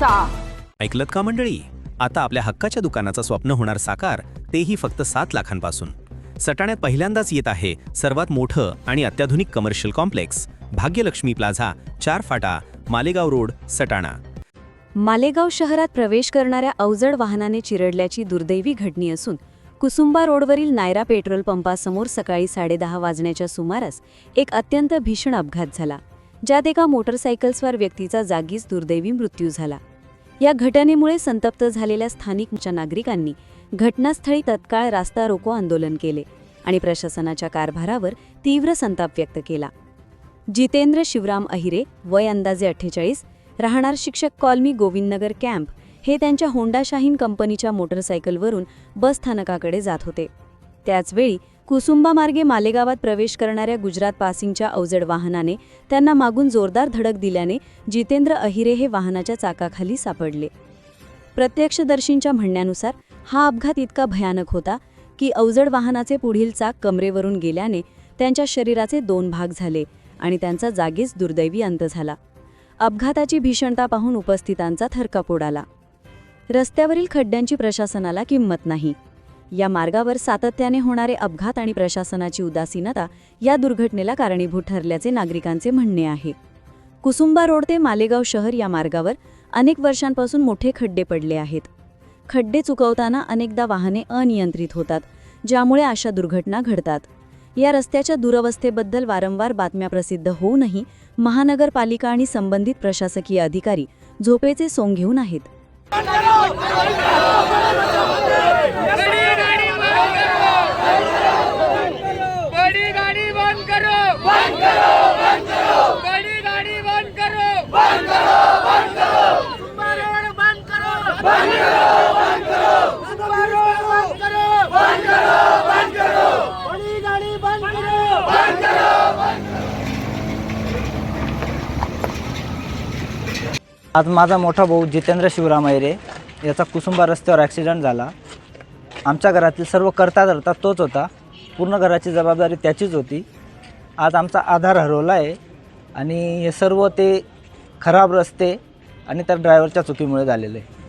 करायचा ऐकलत का मंडळी? आता आपल्या हक्काच्या दुकानाचं स्वप्न होणार साकार तेही फक्त सात लाखांपासून. सटाण्यात पहिल्यांदाच येत आहे सर्वात मोठं आणि अत्याधुनिक कमर्शियल कॉम्प्लेक्स भाग्यलक्ष्मी प्लाझा चार फाटा मालेगाव रोड सटाणा. मालेगाव शहरात प्रवेश करणाऱ्या अवजड वाहनाने चिरडल्याची दुर्दैवी घटनी असून कुसुंबा रोडवरील नायरा पेट्रोल पंपासमोर सकाळी साडेदहा वाजण्याच्या सुमारास एक अत्यंत भीषण अपघात झाला ज्यात एका मोटरसायकलस्वार व्यक्तीचा जागीच दुर्दैवी मृत्यू झाला. या घटनेमुळे संतप्त झालेल्या स्थानिक नागरिकांनी घटनास्थळी तत्काळ रास्ता रोको आंदोलन केले आणि प्रशासनाच्या कारभारावर तीव्र संताप व्यक्त केला. जितेंद्र शिवराम अहिरे वय अंदाजे अठ्ठेचाळीस राहणार शिक्षक कॉलमी गोविंदनगर कॅम्प हे त्यांच्या होंडा शाहीन कंपनीच्या मोटरसायकलवरून बसस्थानकाकडे जात होते. त्याचवेळी कुसुंबामार्गे मालेगावात प्रवेश करणाऱ्या गुजरात पासिंगच्या अवजड वाहनाने त्यांना मागून जोरदार धडक दिल्याने जितेंद्र अहिरे हे वाहनाच्या चाकाखाली सापडले. प्रत्यक्षदर्शींच्या म्हणण्यानुसार हा अपघात इतका भयानक होता की अवजड वाहनाचे पुढील चाक कमरेवरून गेल्याने त्यांच्या शरीराचे दोन भाग झाले आणि त्यांचा जागीच दुर्दैवी अंत झाला. अपघाताची भीषणता पाहून उपस्थितांचा थरकाप उडाला. रस्त्यावरील खड्ड्यांची प्रशासनाला किंमत नाही. या मार्गावर सातत्याने होणारे अपघात आणि प्रशासनाची उदासीनता या दुर्घटनेला कारणीभूत ठरल्याचे नागरिकांचे म्हणणे आहे. कुसुंबा रोड ते मालेगाव शहर या मार्गावर अनेक वर्षांपासून मोठे खड्डे पडले आहेत. खड्डे चुकवताना अनेकदा वाहने अनियंत्रित होतात ज्यामुळे अशा दुर्घटना घडतात. या रस्त्याच्या दुरवस्थेबद्दल वारंवार बातम्या प्रसिद्ध होऊनही महानगरपालिका आणि संबंधित प्रशासकीय अधिकारी झोपेचे सोंग घेऊन आहेत. आज माझा मोठा भाऊ जितेंद्र शिवराम ऐरे याचा कुसुंबा रस्त्यावर ॲक्सिडेंट झाला. आमच्या घरातील सर्व करता धरता तोच होता. पूर्ण घराची जबाबदारी त्याचीच होती. आज आमचा आधार हरवला आहे. आणि हे सर्व ते खराब रस्ते आणि त्या ड्रायव्हरच्या चुकीमुळे झालेलं आहे.